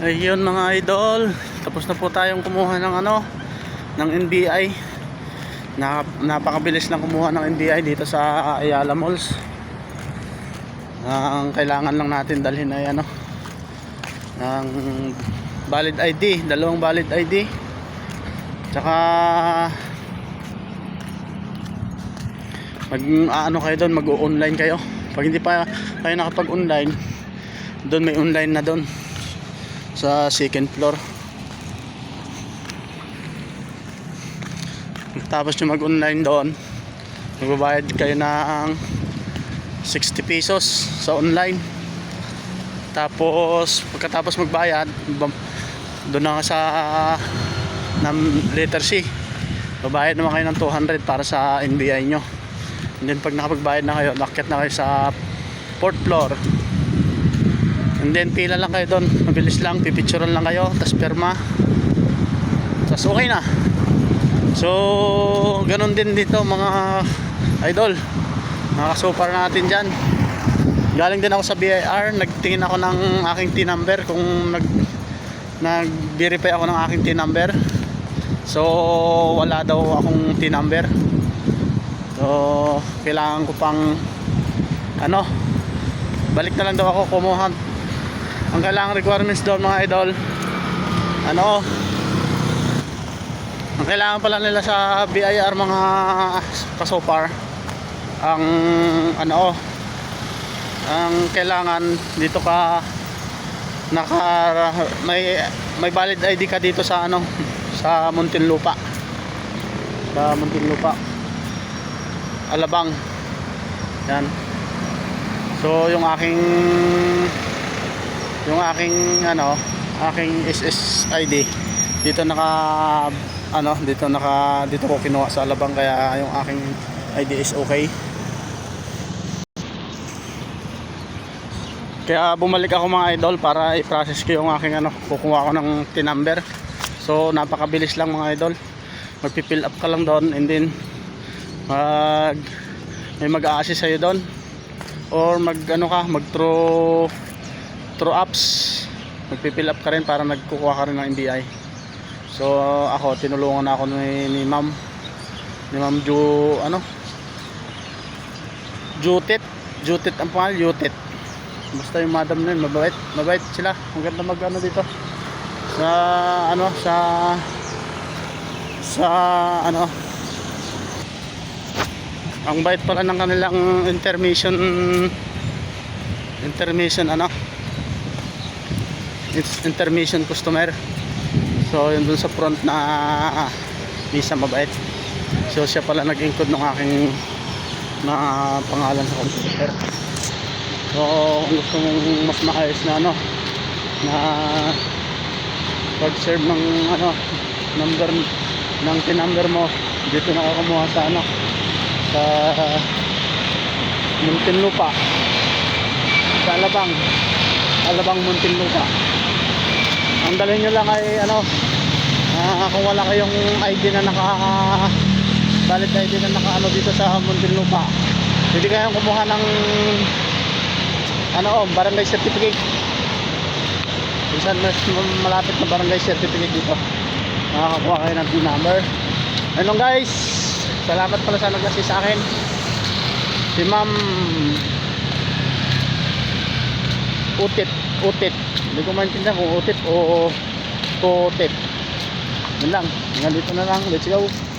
Ayun mga idol, tapos na po tayong kumuha ng ano, ng NBI. Na, napakabilis lang kumuha ng NBI dito sa Ayala Malls. Ang kailangan lang natin dalhin ay ano, ng valid ID, dalawang valid ID. Tsaka mag ano kayo doon, mag-online kayo. Pag hindi pa kayo nakapag-online, doon may online na doon sa second floor. Tapos yung mag-online doon, magbabayad kayo ng 60 pesos sa online. Tapos pagkatapos magbayad, doon na sa ng letter C. Babayad naman kayo ng 200 para sa NBI nyo. And then pag nakapagbayad na kayo, nakit na kayo sa fourth floor. And then pila lang kayo doon. Mabilis lang, pipicturean lang kayo, tas perma. Tas okay na. So, ganun din dito mga idol. Mga kasupar natin dyan. Galing din ako sa BIR, nagtingin ako ng aking T number kung nag nag-verify ako ng aking T number. So, wala daw akong T number. So, kailangan ko pang ano, balik na lang daw ako kumuha ang kailangan requirements doon mga idol. Ano? Ang kailangan pala nila sa BIR mga pasopar ang ano ang kailangan dito ka naka may may valid ID ka dito sa ano sa Muntinlupa. Sa Muntinlupa. Alabang. Yan. So yung aking yung aking ano aking SSID dito naka ano dito naka dito ko kinuha sa Alabang kaya yung aking ID is okay. Kaya bumalik ako mga idol para i-process ko yung aking ano kukuha ko ng T number. So napakabilis lang mga idol. Magpi-fill up ka lang doon and then mag may mag-a-assist sa'yo doon. Or mag ano ka mag through through apps magpipill up ka rin para nagkukuha ka rin ng NBI so ako tinulungan ako ni, ni ma'am ni ma'am Ju ano? Jutit. Jutit ang pangalan Jutit. Basta yung madam na yun mabait mabait sila. Ang ganda mag ano dito. Sa ano sa sa ano? Ang bait pala ng kanilang intermission intermission ano intermission customer. So yun dun sa front na visa mabait. So siya pala nag-include ng aking na pangalan sa computer. So kung gusto mong mas maayos na ano na pag serve ng ano number ng number mo dito na ako kumuha sa ano sa Muntinlupa. Sa Alabang. Alabang Muntinlupa ang dalhin nyo lang ay ano ah, kung wala kayong ID na naka valid ID na naka ano dito sa Muntinlupa. Pwede kayong kumuha ng ano oh, barangay certificate. Isang mas malapit na barangay certificate dito. Makakakuha kayo ng PIN number. Ayun guys. Salamat pala sa nag-assist sa akin. Si ma'am utit utit. Hindi ko maintindihan kung utit o tutit yun lang. Hanggang dito na lang. Let's go